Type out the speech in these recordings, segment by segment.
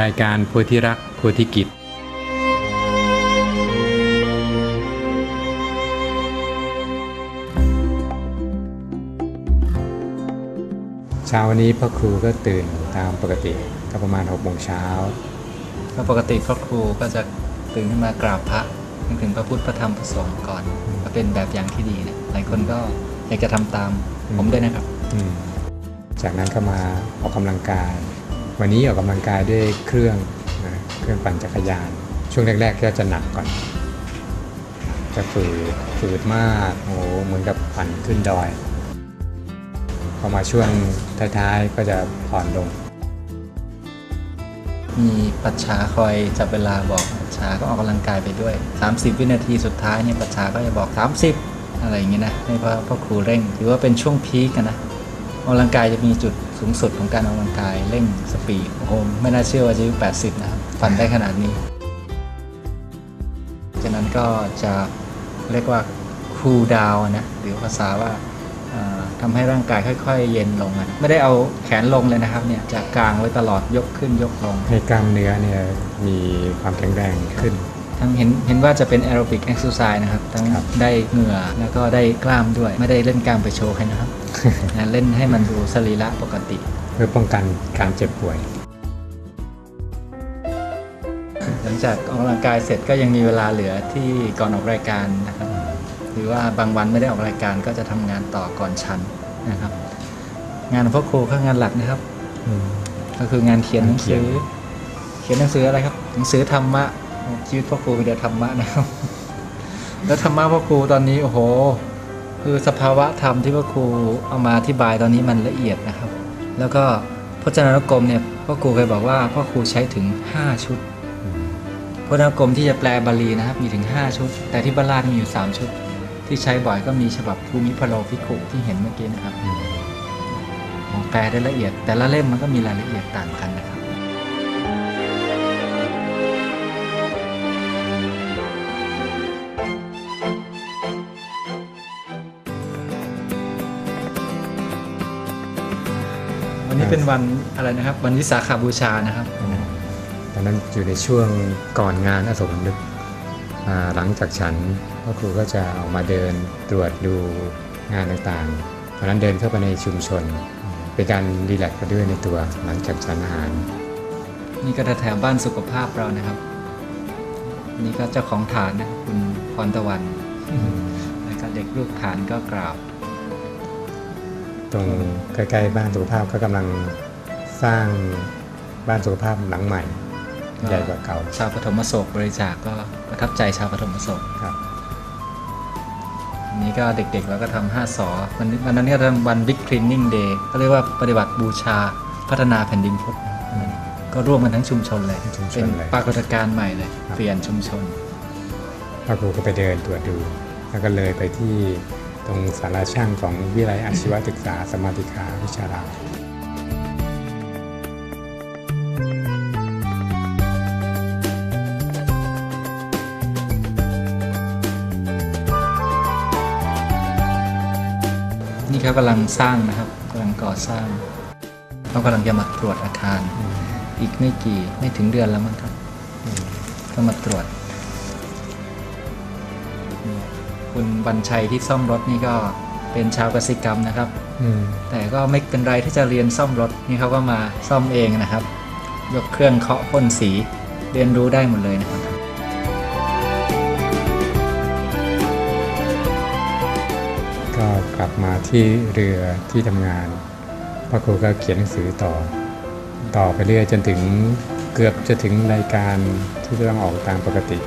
รายการโพธิรักโพธิกิจ เช้าวันนี้พ่อครูก็ตื่นตามปกติก็ประมาณ6โมงเช้าก็ปกติครอบครูก็จะตื่นขึ้นมากราบพระนึกถึงพระพุทธพระธรรมพระสงฆ์ก่อนก็เป็นแบบอย่างที่ดีนะหลายคนก็อยากจะทำตามอืมผมด้วยนะครับอืมจากนั้นก็มาออกกำลังกาย วันนี้ออกกำลังกายด้วยเครื่องนะเครื่องปั่นจักรยาน ช่วงแรกๆก็จะหนักก่อน จะฝืดฝืดมากโอ้โหเหมือนกับปั่นขึ้นดอยพอมาช่วงท้ายๆก็จะผ่อนลง มีปัจฉาคอยจับเวลาบอกปัจฉาก็ออกกำลังกายไปด้วย 30 วินาทีสุดท้ายเนี่ยปัจฉาก็จะบอก 30 อะไรอย่างเงี้ยนะให้พ่อพ่อครูเร่ง ถือว่าเป็นช่วงพีกันนะออกกำลังกายจะมีจุด สูงสุดของการออกกำลังกายเร่งสปีดโอ้โหไม่น่าเชื่อว่าจะอายุ 80 นะครับฝันได้ขนาดนี้ จากนั้นก็จะเรียกว่าคูลดาวนะหรือภาษาว่าเอ่อทำให้ร่างกายค่อยๆ เย็นลงอะไม่ได้เอาแขนลงเลยนะครับเนี่ยจะกางไว้ตลอดยกขึ้นยกลง ให้กล้ามเนื้อเนี่ยมีความแข็งแรงขึ้น ทั้งเห็นเห็นว่าจะเป็นแอโรบิกเอ็กซ์ s ซส์นะครับ ทั้งครับ ได้เหงื่อแล้วก็ได้กล้ามด้วย ไม่ได้เล่นกล้ามไปโชว์ใครนะครับ นะเล่นให้มันดูสรีระปกติ เพื่อป้องกันการเจ็บป่วย หลังจากออกกำลังกายเสร็จก็ยังมีเวลาเหลือที่ก่อนออกรายการนะครับ หรือว่าบางวันไม่ได้ออกรายการก็จะทำงานต่อก่อนชันนะครับ งานของพ่อครูก็งานหลักนะครับอืมก็คืองานเขียนหนังสือเขียเขียนหนังสืออะไรครับ หนังสือธรรมะ ชีวิตพ่อครูมีแต่ธรรมะนะครับ แล้วธรรมะพ่อครูตอนนี้โอ้โห คือสภาวะธรรมที่พ่อครูเอามาอธิบายตอนนี้มันละเอียดนะครับ แล้วก็พจนานุกรมเนี่ยพ่อครูเคยบอกว่าพ่อครูใช้ถึง 5 ชุดพจนานุกรมที่จะแปลบาลีนะครับ มีถึง 5 ชุด แต่ที่บาลาดมีอยู่ 3 ชุด ที่ใช้บ่อยก็มีฉบับภูมิพโลภิกขุที่เห็นเมื่อกี้นะครับแปลได้ละเอียด แต่ละเล่มมันก็มีรายละเอียดต่างกันนะครับ นนี้เป็นวันอะไรนะครับ วันวิสาขาบูชานะครับตอนนั้นอยู่ในช่วงก่อนงานอสมนึกอ่าหลังจากฉันพ่อครูก็จะออกมาเดินตรวจดูงานต่างๆตอนนั้นเดินเข้าไปในชุมชน เป็นการรีแลกซ์ไปด้วยในตัวหลังจากฉันอาหาร นี่ก็แถวๆบ้านสุขภาพเรานะครับ นี่ก็เจ้าของฐานนะคุณพรตะวันแล้วก็เด็กลูกฐานก็กราบ ตรงใกล้ๆบ้านสุขภาพก็กำลังสร้างบ้านสุขภาพหลังใหม่ใหญ่กว่าเก่า ชาวปฐมโศกบริจาคก็ประทับใจชาวปฐมโศกครับอันนี้ก็เด็กๆ แล้วก็ทำห้าสอวันนี้วันนั้นก็ทำวันบิ๊กคลีนนิ่งเดย์ก็เรียกว่าปฏิบัติบูชาพัฒนาแผ่นดินพุทธนะครับก็ร่วมกันทั้งชุมชนเลยชุมชเป็นนเลยปรากฏการณ์ใหม่เลยครับเปลี่ยนชุมชนพ่อครูก็ไปเดินตรวจดู แล้วก็เลยไปที่ ตรงศาลาช่างของวิทยาลัยอาชีวศึกษา สมาธิคาวิชารามนี่เขากำลังสร้างนะครับกำลังก่อสร้างเขากำลังจะมาตรวจอาคาร อีกไม่กี่ไม่ถึงเดือนแล้วมั้งครับก็มาตรวจ คุณบัญชัยที่ซ่อมรถนี่ก็เป็นชาวกสิกรรมนะครับอืมแต่ก็ไม่เป็นไรที่จะเรียนซ่อมรถนี่เขาก็มาซ่อมเองนะครับ ยกเครื่องเคาะพ่นสี เรียนรู้ได้หมดเลยนะครับก็กลับมาที่เรือที่ทำงานพ่อครูก็เขียนหนังสือต่อ ต่อไปเรื่อยจนถึงเกือบจะถึงรายการที่จะต้องออกตามปกติ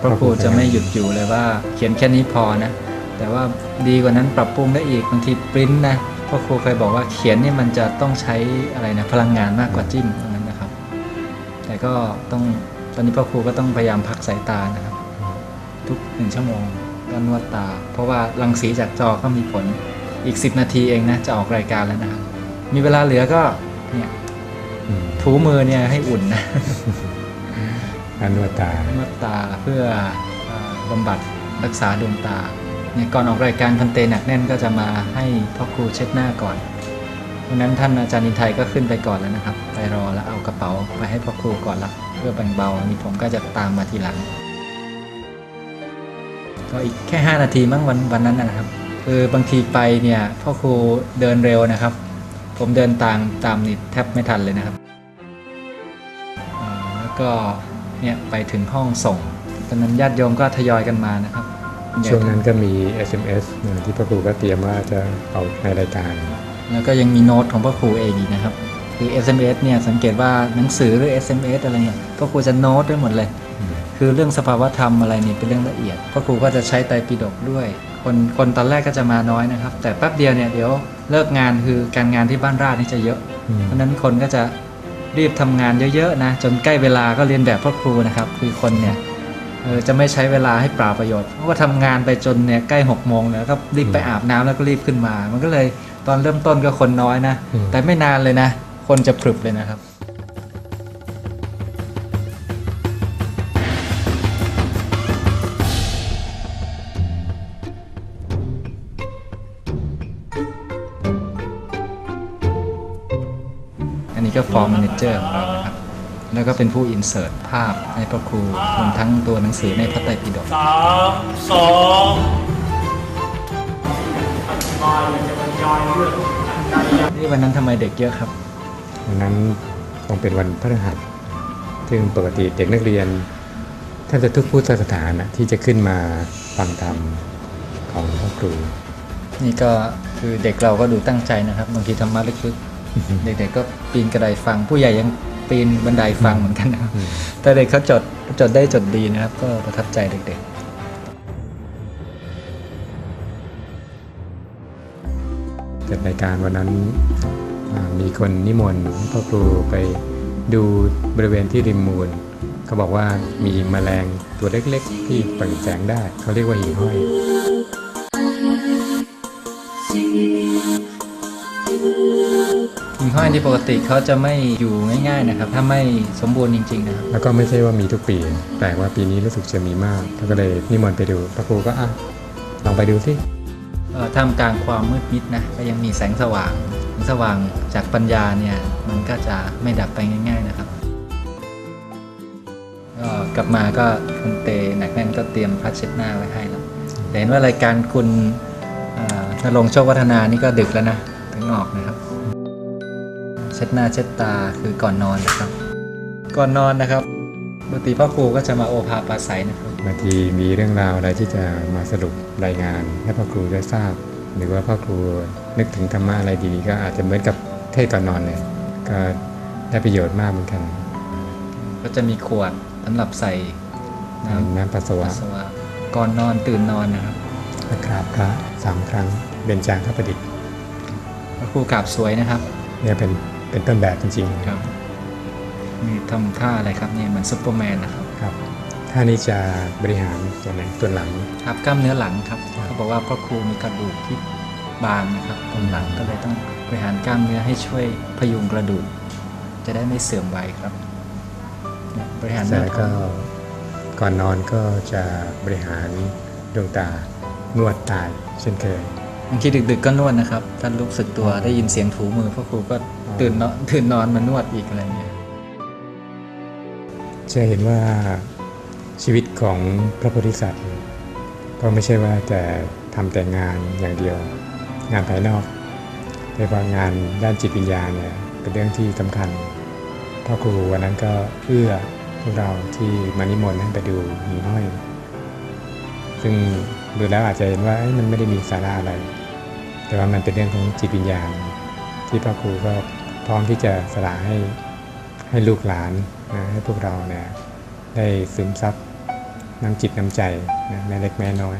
พระครูจะไม่หยุดอยู่เลยว่า เขียนแค่นี้พอนะ แต่ว่าดีกว่านั้นปรับปรุงได้อีกบางทีปริ้นนะพระครูเคยบอกว่าเขียนนี่มันจะต้องใช้อะไรนะพลังงานมากกว่าจิ้มตรงนั้นนะครับ แต่ก็ต้องตอนนี้พระครูก็ต้องพยายามพักสายตานะครับ ทุกหนึ่งชั่วโมงก็นวดตา เพราะว่ารังสีจากจอก็มีผลอีก 10 นาทีเองนะจะออกรายการแล้วนะครับ มีเวลาเหลือก็เนี่ยถูมือเนี่ยให้อุ่นนะ นวดตานวดตาเพื่อบำบัดรักษาดวงตาเนี่ยก่อนออกรายการพันเตหนักแน่นก็จะมาให้พ่อครูเช็ดหน้าก่อนวันนั้นท่านอาจารย์นินไทยก็ขึ้นไปก่อนแล้วนะครับ ไปรอแล้วเอากระเป๋าไปให้พ่อครูก่อนละเพื่อแบ่งเบานี่ผมก็จะตามมาทีหลัง ก็อีกแค่ 5 นาทีมั้งวันวันนั้นนะครับคือบางทีไปเนี่ยพ่อครูเดินเร็วนะครับ ผมเดินตามตามนี่แทบไม่ทันเลยนะครับแล้วก็ เนี่ยไปถึงห้องส่งตอนนั้นญาติโยมก็ทยอยกันมานะครับ ช่วงนั้นก็มี SMS นะที่พระครูก็เตรียมว่าจะเอาในรายการ แล้วก็ยังมีโน้ตของพ่อครูเองอีกนะครับคือ SMS เนี่ยสังเกตว่าหนังสือหรือ SMS อะไรเนี่ยพ่อครูจะโน้ตไว้หมดเลย คือเรื่องสภาวธรรมอะไรนี่เป็นเรื่องละเอียดพ่อครูก็จะใช้ไตรปิฎกด้วย คนคนตอนแรกก็จะมาน้อยนะครับ แต่แป๊บเดียวเนี่ยเดี๋ยวเลิกงานคือการงานที่บ้านราชนี่จะเยอะอืมเพราะฉะนั้นคนก็จะ รีบทำงานเยอะๆนะจนใกล้เวลาก็เรียนแบบพ่อครูนะครับ คือคนเนี่ยเออจะไม่ใช้เวลาให้เปล่าประโยชน์เพราะว่าทำงานไปจนเนี่ยใกล้หกโมงแล้วก็รีบไปอาบน้ำแล้วก็รีบขึ้นมา มันก็เลยตอนเริ่มต้นก็คนน้อยนะอืมแต่ไม่นานเลยนะ คนจะพรึบเลยนะครับ นนี้ก็ฟอร์ม m ม n เจอร์ของเรานะครับ แล้วก็เป็นผู้อินเสิร์ตภาพให้พระครูรวมทั้งตัวหนังสือในพระไตรปิฎกสามสองนี่วันนั้นทำไมเด็กเยอะครับ วันนั้นคงเป็นวันพฤหัสซึ่งปกติเด็กนักเรียนแทบจะทุกพุทธสถานนะที่จะขึ้นมาฟังธรรมของพ่อครู นี่ก็คือเด็กเราก็ดูตั้งใจนะครับบางทีธรรมะลึกๆ เด็กๆก็ปีนกระไดฟัง ผู้ใหญ่ยังปีนบันไดฟังเหมือนกันนะครับอืมแต่เด็กเขาจดจดได้จดดีนะครับ ก็ประทับใจเด็กเกิดรายการวันนั้นอ่ามีคนนิมนต์ให้พ่อครูไปดูบริเวณที่ริมมูลเขาบอกว่ามีแมลงตัวเล็กๆ ที่เปล่งแสงได้ เขาเรียกว่าหิ่งห้อยๆ หิ่งห้อยที่ปกติเขาจะไม่อยู่ง่ายๆนะครับ ถ้าไม่สมบูรณ์จริงๆนะครับ แล้วก็ไม่ใช่ว่ามีทุกปีแปลกว่าปีนี้รู้สึกจะมีมากเขาก็เลยนิมนต์ไปดู พระครูก็อะลองไปดูสิเอ่อท่ามกลางความมืดมิดนะก็ยังมีแสงสว่างแสงสว่างจากปัญญาเนี่ยมันก็จะไม่ดับไปง่าย ๆนะครับก็กลับมาก็คุณเตหนักแน่นก็เตรียมพัดเช็ดหน้าไว้ให้แล้วแต่เห็นว่ารายการคุณเอ่อนรงค์โชควัฒนานี่ก็ดึกแล้วนะถึงออกนะครับ เช็ดหน้าเช็ดตาคือก่อนนอนนะครับ ก่อนนอนนะครับปกติพ่อครูก็จะมาโอภาปราศัยนะครับบางทีมีเรื่องราวอะไรที่จะมาสรุปรายงาน ให้พ่อครูได้ทราบ หรือว่าพ่อครูนึกถึงธรรมะอะไรดีๆก็อาจจะเหมือนกับเทศก่อนนอนเลยก็ได้ประโยชน์มากเหมือนกัน ก็จะมีขวดสำหรับใส่น้ำน้ำปัสสาวะปัสสาวะก่อนนอนตื่นนอนนะครับและกราบพระสามครั้งเบญจางคประดิษฐ์พระครูกราบสวยนะครับ เนี่ยเป็น เป็นต้นแบบจริงครับนี่ทำท่าอะไรครับเนี่ยเหมือนซุปเปอร์แมนนะครับๆครับท่านี้จะบริหารส่วนไหนส่วนหลังครับกล้ามเนื้อหลังครับเขาบอกว่าพระครูมีกระดูกที่บางนะครับตรงหลังก็เลยต้องบริหารกล้ามเนื้อให้ช่วยพยุงกระดูก จะได้ไม่เสื่อมวัยครับเนี่ยบริหารหเสร็จน้าแล้วท้ก็องก่อนนอนก็จะบริหารดวงตานวดตายเช่นเคย บางทีดึกๆก็นวดนะครับท่านลุกสึกตัวได้ยินเสียงถูมือพระครูก็ตื่นนอนตื่นนอนมานวดอีกอะไรเงี้ยจะเห็นว่าชีวิตของพระโพธิสัตว์ก็ไม่ใช่ว่าแต่ทำแต่งานอย่างเดียว งานภายนอกแต่ว่างานด้านจิตวิญญาณเนี่ยเป็นเรื่องที่สำคัญพ่อครูวันนั้นก็เอื้อพวกเราที่มานิมนต์ให้ไปดูหิ่งห้อย ซึ่งดูแล้วอาจจะเห็นว่ามันไม่ได้มีสาระอะไร แต่ว่ามันเป็นเรื่องของจิตวิญญาณ ที่พระครูก็พร้อมที่จะสละให้ให้ลูกหลานนะให้พวกเราเนี่ยได้ซึมซับน้ำจิตน้ำใจนะแม่เล็กแม่น้อย